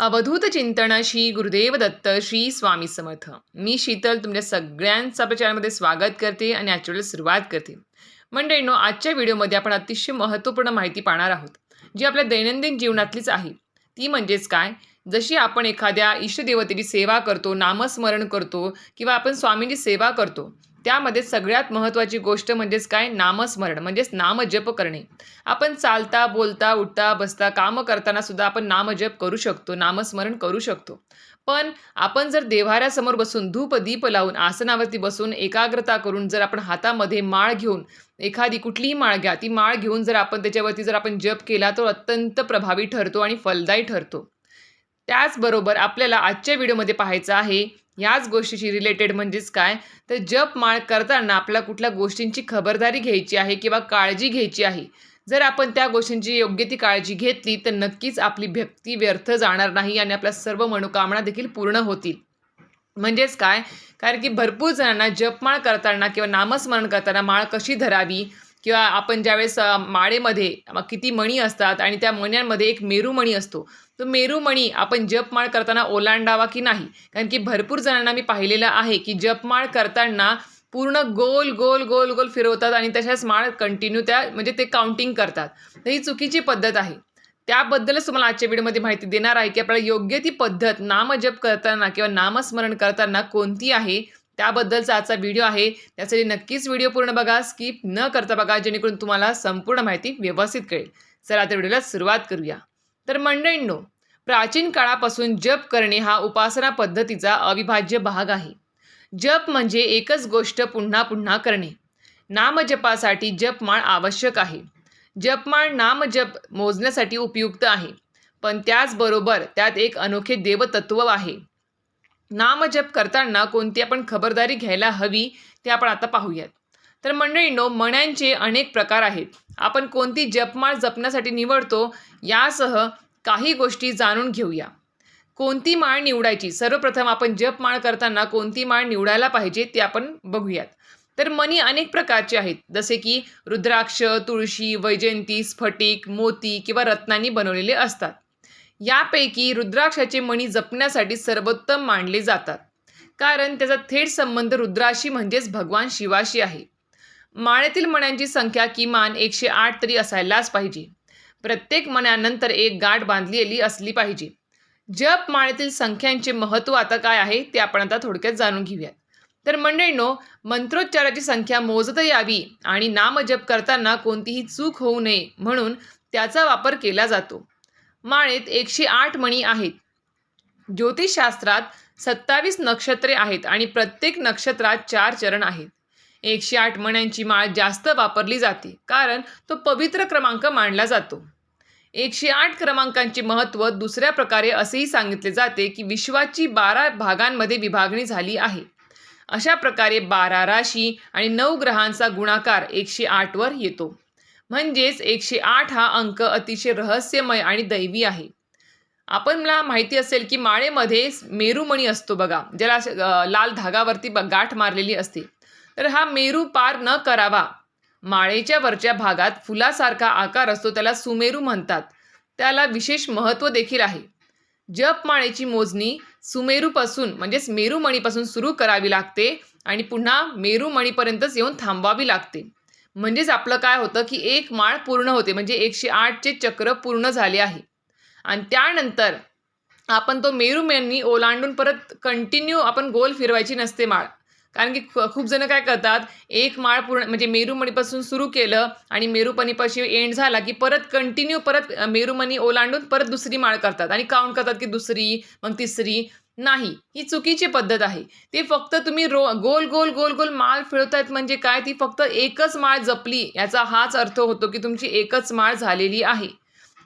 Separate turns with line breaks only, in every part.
अवधूत चिंतन श्री गुरुदेव दत्त श्री स्वामी समर्थ. मी शीतल तुमच्या सगळ्यांचा प्रचारामध्ये स्वागत करते आणि आजच्या सुरुवात करते. मंडळींनो आजच्या व्हिडिओमध्ये आपण अतिशय महत्त्वपूर्ण माहिती पाहणार आहोत जी आपल्या दैनंदिन जीवनातलीच आहे. ती म्हणजेच काय? जशी आपण एखाद्या इष्टदेवतेची सेवा करतो नामस्मरण करतो किंवा आपण स्वामींची सेवा करतो त्यामध्ये सगळ्यात महत्त्वाची गोष्ट म्हणजेच काय? नामस्मरण म्हणजेच नामजप करणे. आपण चालता बोलता उठता बसता कामं करताना सुद्धा आपण नामजप करू शकतो नामस्मरण करू शकतो. पण आपण जर देव्हाऱ्यासमोर बसून धूप दीप लावून आसनावरती बसून एकाग्रता करून जर आपण हातामध्ये माळ घेऊन एखादी कुठलीही माळ घ्या ती माळ घेऊन जर आपण त्याच्यावरती जर आपण जप केला तो अत्यंत प्रभावी ठरतो आणि फलदायी ठरतो. त्याचबरोबर आपल्याला आजच्या व्हिडिओमध्ये पाहायचं आहे याच गोष्टीशी रिलेटेड म्हणजेच काय? तर जप माळ करताना आपल्या कुठल्या गोष्टींची खबरदारी घ्यायची आहे किंवा काळजी घ्यायची आहे? जर आपण त्या गोष्टींची योग्य ती काळजी घेतली तर नक्कीच आपली भक्ती व्यर्थ जाणार नाही आणि आपल्या सर्व मनोकामना देखील पूर्ण होतील. म्हणजेच काय? कारण की भरपूर जणांना जपमाळ करताना किंवा नामस्मरण करताना माळ कशी धरावी? किंवा आपण ज्यावेळेस माळेमध्ये किती मणी असतात आणि त्या मण्यांमध्ये एक मेरूमणी असतो. तो मेरूमणी आपण जपमाळ करताना ओलांडावा की नाही? कारण की भरपूर जणांना मी पाहिलेलं आहे की जपमाळ करताना पूर्ण गोल गोल गोल गोल फिरवतात आणि तशाच माळ कंटिन्यू त्या म्हणजे ते काउंटिंग करतात. तर ही चुकीची पद्धत आहे. त्याबद्दलच तुम्हाला आजच्या व्हिडिओमध्ये माहिती देणार आहे की आपल्याला योग्य ती पद्धत नामजप करताना किंवा नामस्मरण करताना कोणती आहे? त्याबद्दलचा आजचा व्हिडिओ आहे. त्यासाठी नक्कीच व्हिडिओ पूर्ण बघा स्किप न करता बघा जेणेकरून तुम्हाला संपूर्ण माहिती व्यवस्थित कळेल. चला आता व्हिडिओला सुरुवात करूया. तर मंडळींनो प्राचीन काळापासून जप करणे हा उपासना पद्धतीचा अविभाज्य भाग आहे. जप म्हणजे एकच गोष्ट पुन्हा पुन्हा करणे. नामजपासाठी जपमाळ आवश्यक आहे. जपमाळ नामजप मोजण्यासाठी उपयुक्त आहे. पण त्याचबरोबर त्यात एक अनोखे देवतत्व आहे. नामजप करताना कोणती आपण खबरदारी घ्यायला हवी ते आपण आता पाहूयात. तर मंडळींनो मण्यांचे अनेक प्रकार आहेत. आपण कोणती जपमाळ जपण्यासाठी निवडतो यासह काही गोष्टी जाणून घेऊया. कोणती माळ निवडायची? सर्वप्रथम आपण जपमाळ करताना कोणती माळ निवडायला पाहिजे ते आपण बघूयात. तर मणी अनेक प्रकारचे आहेत. जसे की रुद्राक्ष तुळशी वैजयंती स्फटिक मोती किंवा रत्नांनी बनवलेले असतात. यापैकी रुद्राक्षाचे मणी जपण्यासाठी सर्वोत्तम मानले जातात. कारण त्याचा थेट संबंध रुद्राशी म्हणजेच भगवान शिवाशी आहे. माळेतील मण्यांची संख्या किमान एकशे आठ तरी असायलाच पाहिजे. प्रत्येक मण्यानंतर एक गाठ बांधलेली असली पाहिजे. जप माळेतील संख्यांचे महत्त्व आता काय आहे ते आपण आता थोडक्यात जाणून घेऊयात. तर मंडळींनो मंत्रोच्चाराची संख्या मोजता यावी आणि नामजप करताना कोणतीही चूक होऊ नये म्हणून त्याचा वापर केला जातो. माळेत एकशे आठ मणी आहेत. ज्योतिषशास्त्रात सत्तावीस नक्षत्रे आहेत आणि प्रत्येक नक्षत्रात चार चरण आहेत. एकशे आठ मण्यांची माळ जास्त वापरली जाते कारण तो पवित्र क्रमांक मानला जातो. एकशे आठ क्रमांकांचे महत्त्व दुसऱ्या प्रकारे असेही सांगितले जाते की विश्वाची बारा भागांमध्ये विभागणी झाली आहे. अशा प्रकारे बारा राशी आणि नऊ ग्रहांचा गुणाकार एकशे आठवर येतो. म्हणजेच एकशे आठ हा अंक अतिशय रहस्यमय आणि दैवी आहे. आपण मला माहिती असेल की माळेमध्ये मेरूमणी असतो बघा ज्याला लाल धागावरती ब- गाठ मारलेली असते. तर हा मेरू पार न करावा. माळेच्या वरच्या भागात फुलासारखा आकार असतो त्याला सुमेरू म्हणतात. त्याला विशेष महत्त्व देखील आहे. जपमाळेची मोजणी सुमेरूपासून म्हणजेच मेरूमणीपासून सुरू करावी लागते आणि पुन्हा मेरूमणीपर्यंतच येऊन थांबवावी लागते. म्हणजेच आपलं काय होतं की एक माळ पूर्ण होते म्हणजे एकशे आठचे चक्र पूर्ण झाले आहे. आणि त्यानंतर आपण तो मेरूमणी ओलांडून परत कंटिन्यू आपण गोल फिरवायची नसते माळ. कारण की खूप जण काय करतात एक माळ पूर्ण म्हणजे मेरूमणीपासून सुरू केलं आणि मेरूपणीपाशी एंड झाला की परत कंटिन्यू परत अ, मेरूमणी ओलांडून परत दुसरी माळ करतात. आणि काउंट करतात की दुसरी मग तिसरी नाही ही चुकीची पद्धत आहे. ते फक्त तुम्ही रो गोल गोल गोल गोल माळ फिरवतायत म्हणजे काय? ती फक्त एकच माळ जपली याचा हाच अर्थ होतो की तुमची एकच माळ झालेली आहे.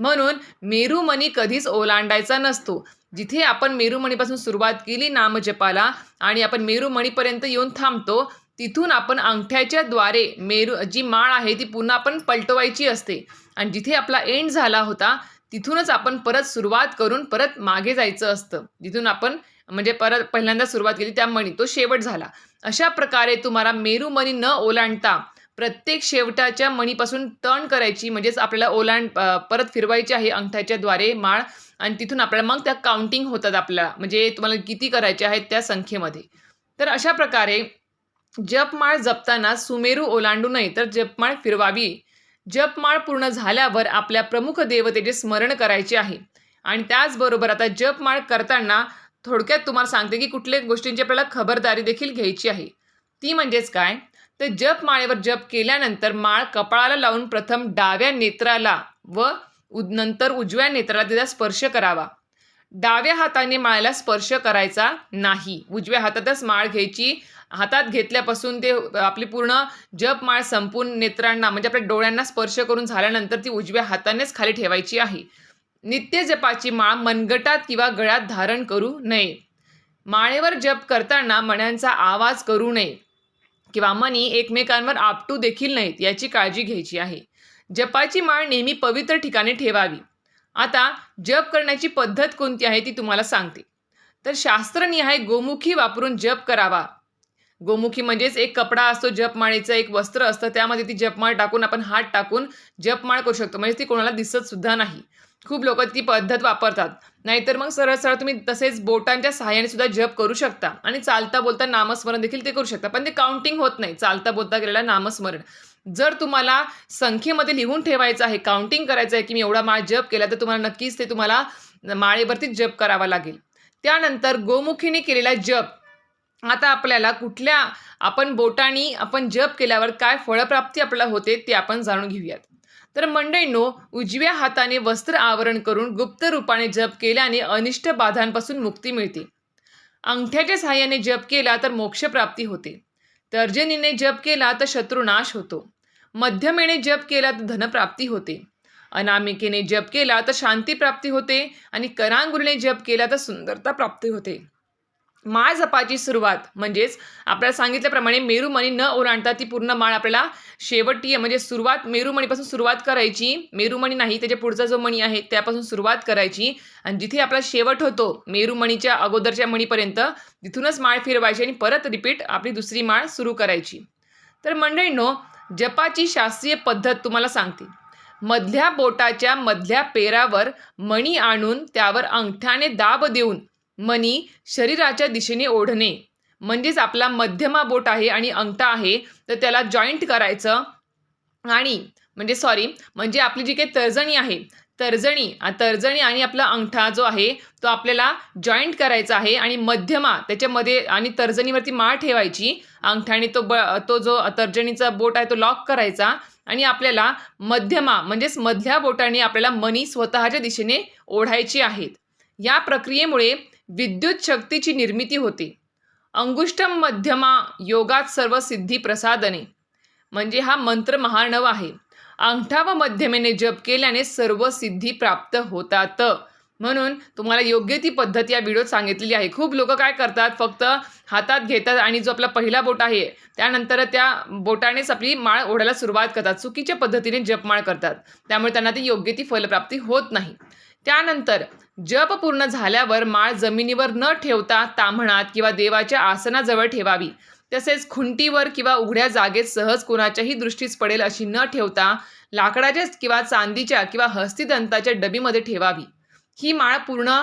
म्हणून मेरूमणी कधीच ओलांडायचा नसतो. जिथे आपण मेरूमणीपासून सुरुवात केली नामजपाला आणि आपण मेरूमणीपर्यंत येऊन थांबतो तिथून आपण अंगठ्याच्या द्वारे मेरू जी माळ आहे ती पुन्हा आपण पलटवायची असते. आणि जिथे आपला एंड झाला होता तिथूनच आपण परत सुरुवात करून परत मागे जायचं असतं. जिथून आपण म्हणजे परत पहिल्यांदा सुरुवात केली त्या मणी तो शेवट झाला. अशा प्रकारे तुम्हाला मेरूमणी न ओलांडता प्रत्येक शेवटाच्या मणीपासून टर्न करायची म्हणजेच आपल्याला ओलांड परत फिरवायची आहे अंगठ्याच्याद्वारे माळ आणि तिथून आपल्याला मग त्या काउंटिंग होतात आपल्याला म्हणजे तुम्हाला किती करायचे आहेत त्या संख्येमध्ये. तर अशा प्रकारे जपमाळ जपताना सुमेरू ओलांडू नये तर जपमाळ फिरवावी. जपमाळ पूर्ण झाल्यावर आपल्या प्रमुख देवतेचे स्मरण करायचे आहे. आणि त्याचबरोबर आता जपमाळ करताना थोडक्यात तुम्हाला सांगते की कुठल्या गोष्टींची आपल्याला खबरदारी देखील घ्यायची आहे. ती म्हणजेच काय? तर जप माळेवर जप केल्यानंतर माळ कपाळाला लावून प्रथम डाव्या नेत्राला व नंतर उजव्या नेत्राला तिचा स्पर्श करावा. डाव्या हाताने माळेला स्पर्श करायचा नाही. उजव्या हातातच माळ घ्यायची हातात घेतल्यापासून ते आपली पूर्ण जप माळ संपून नेत्रांना म्हणजे आपल्या डोळ्यांना स्पर्श करून झाल्यानंतर ती उजव्या हातानेच खाली ठेवायची आहे. नित्य जपाची माळ मनगटात किंवा गळ्यात धारण करू नये. माळेवर जप करताना मण्यांचा आवाज करू नये किंवा मनी एकमेकांवर आपटू देखील नाहीत याची काळजी घ्यायची आहे. जपाची माळ नेहमी पवित्र ठिकाणी ठेवावी. आता जप करण्याची पद्धत कोणती आहे ती तुम्हाला सांगते. तर शास्त्रनिहाय गोमुखी वापरून जप करावा. गोमुखी म्हणजेच एक कपडा असतो जपमाळीचं एक वस्त्र असतं त्यामध्ये ती जपमाळ टाकून आपण हात टाकून जपमाळ करू शकतो. म्हणजे ती कोणाला दिसत सुद्धा नाही. खूप लोक ती पद्धत वापरतात. नाहीतर मग सरळ सरळ तुम्ही तसेच बोटांच्या सहाय्याने सुद्धा जप करू शकता. आणि चालता बोलता नामस्मरण देखील ते करू शकता. पण ते काउंटिंग होत नाही. चालता बोलता केलेलं नामस्मरण. जर तुम्हाला संख्येमध्ये लिहून ठेवायचं आहे काउंटिंग करायचं आहे की मी एवढा माळ जप केला तर तुम्हाला नक्कीच ते तुम्हाला माळेवरतीच जप करावा लागेल. त्यानंतर गोमुखीने केलेला जप आता आपल्याला कुठल्या आपण बोटानी आपण जप केल्यावर काय फळप्राप्ती आपल्याला होते ते आपण जाणून घेऊयात. तर मंडळींनो उजव्या हाताने वस्त्र आवरण करून गुप्त रूपाने जप केल्याने अनिष्ट बाधांपासून मुक्ती मिळते. अंगठ्याच्या सहाय्याने जप केला तर मोक्षप्राप्ती होते. तर्जनीने जप केला तर शत्रुनाश होतो. मध्यमेने जप केला तर धनप्राप्ती होते. अनामिकेने जप केला तर शांती प्राप्ती होते आणि करांगुरीने जप केला तर सुंदरता प्राप्ती होते. माळ जपाची सुरुवात. म्हणजेच आपल्याला सांगितल्याप्रमाणे मेरुमणी न ओलांडता ती पूर्ण माळ आपल्याला शेवटी म्हणजे सुरुवात मेरुमणीपासून सुरुवात करायची. मेरुमणी नाही त्याच्या पुढचा जो मणी आहे त्यापासून सुरुवात करायची. आणि जिथे आपला शेवट होतो मेरुमणीच्या अगोदरच्या मणीपर्यंत तिथूनच माळ फिरवायची आणि परत रिपीट आपली दुसरी माळ सुरू करायची. तर मंडळींनो जपाची शास्त्रीय पद्धत तुम्हाला सांगते. मधल्या बोटाच्या मधल्या पेरावर मणी आणून त्यावर अंगठ्याने दाब देऊन मणी शरीराच्या दिशेने ओढणे. म्हणजेच आपला मध्यमा बोट आहे आणि अंगठा आहे तर त्याला जॉईंट करायचं आणि म्हणजे सॉरी म्हणजे आपली जी काही तर्जणी आहे तर्जणी तर्जणी आणि आपला अंगठा जो आहे तो आपल्याला जॉईंट करायचा आहे आणि मध्यमा त्याच्यामध्ये आणि तर्जणीवरती माळ ठेवायची अंगठ्याने तो ब तो जो तर्जणीचा बोट आहे तो लॉक करायचा आणि आपल्याला मध्यमा म्हणजेच मधल्या बोटाने आपल्याला मनी स्वतःच्या दिशेने ओढायची आहेत. या प्रक्रियेमुळे विद्युत शक्तीची निर्मिती होते. अंगुष्टम मध्यमा योगात सर्व सिद्धी प्रसादने. म्हणजे हा मंत्र महानव आहे. अंगठा व मध्यमेने जप केल्याने सर्व सिद्धी प्राप्त होतात. म्हणून तुम्हाला योग्य ती पद्धत या व्हिडिओत सांगितलेली आहे. खूप लोक काय करतात? फक्त हातात घेतात आणि जो आपला पहिला बोट आहे त्यानंतर त्या बोटानेच आपली माळ ओढायला सुरुवात करतात. चुकीच्या पद्धतीने जपमाळ करतात. त्यामुळे त्यांना ती योग्य ती फलप्राप्ती होत नाही. त्यानंतर जप पूर्ण झाल्यावर माळ जमिनीवर न ठेवता ताम्हणात किंवा देवाच्या आसनाजवळ ठेवावी. तसेच खुंटीवर किंवा उघड्या जागेत सहज कोणाच्याही दृष्टीस पडेल अशी न ठेवता लाकडाच्या किंवा चांदीच्या किंवा हस्तिदंताच्या डबीमध्ये ठेवावी. ही माळ पूर्ण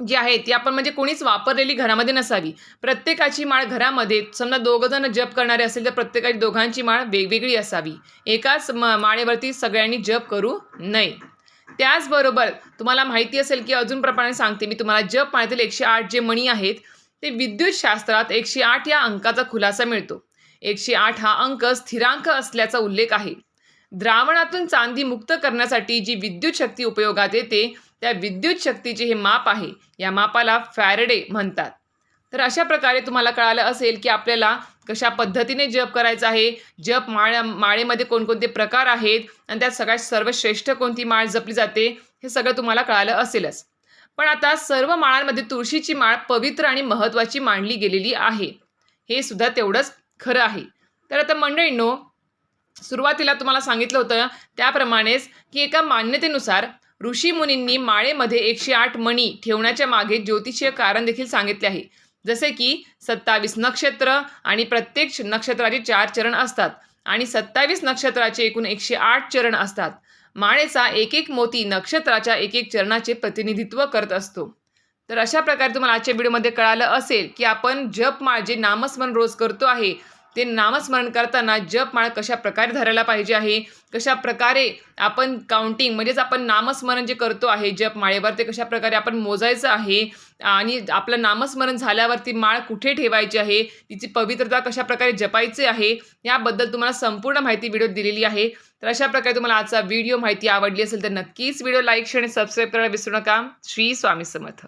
जी आहे ती आपण म्हणजे कोणीच वापरलेली घरामध्ये नसावी. प्रत्येकाची माळ घरामध्ये समजा दोघं जण जप करणारे असेल तर प्रत्येकाची दोघांची माळ वेगवेगळी असावी. एकाच म माळेवरती सगळ्यांनी जप करू नये. त्याचबरोबर तुम्हाला माहिती असेल की अजून प्रमाणे सांगते मी तुम्हाला जप पाण्यातील एकशे आठ जे मणी आहेत ते विद्युत शास्त्रात एकशे आठ या अंकाचा खुलासा मिळतो. एकशे आठ हा अंक स्थिरांक असल्याचा उल्लेख आहे. द्रावणातून चांदी मुक्त करण्यासाठी जी विद्युत शक्ती उपयोगात येते त्या विद्युत शक्तीचे हे माप आहे. या मापाला फॅरडे म्हणतात. तर अशा प्रकारे तुम्हाला कळालं असेल की आपल्याला कशा पद्धतीने जप करायचा आहे. जप माळ्या माळेमध्ये कोणकोणते प्रकार आहेत आणि त्यात सगळ्यात सर्वश्रेष्ठ कोणती माळ जपली जाते हे सगळं तुम्हाला कळालं असेलच. पण आता सर्व माळांमध्ये तुळशीची माळ पवित्र आणि महत्त्वाची मांडली गेलेली आहे. हे सुद्धा तेवढंच खरं आहे. तर आता मंडळींनो सुरुवातीला तुम्हाला सांगितलं होतं त्याप्रमाणेच की एका मान्यतेनुसार ऋषीमुनींनी माळेमध्ये एकशे आठ मणी ठेवण्याच्या मागे ज्योतिषीय कारण देखील सांगितले आहे. जसे की सत्तावीस नक्षत्र आणि प्रत्येक नक्षत्राचे चार चरण असतात. आणि सत्तावीस नक्षत्राचे एकूण एकशे आठ चरण असतात. माळेचा एक एक मोती नक्षत्राच्या एक एक चरणाचे प्रतिनिधित्व करत असतो. तर अशा प्रकारे तुम्हाला आजच्या व्हिडिओमध्ये कळालं असेल की आपण जपमाळ जे नामस्मरण रोज करतो आहे ते नामस्मरण करताना जपमाळ कशा प्रकारे धरायला पाहिजे आहे? कशा प्रकारे आपण काउंटिंग म्हणजेच आपण नामस्मरण जे करतो आहे जप माळेवर ते कशा प्रकारे आपण मोजायचं आहे? आणि आपलं नामस्मरण झाल्यावरती माळ कुठे ठेवायची आहे? तिची पवित्रता कशा प्रकारे जपायची आहे? याबद्दल तुम्हाला संपूर्ण माहिती व्हिडिओ दिलेली आहे. तर अशा प्रकारे तुम्हाला आजचा व्हिडिओ माहिती आवडली असेल तर नक्कीच व्हिडिओ लाईक शेअर आणि सबस्क्राईब करायला विसरू नका. श्री स्वामी समर्थ.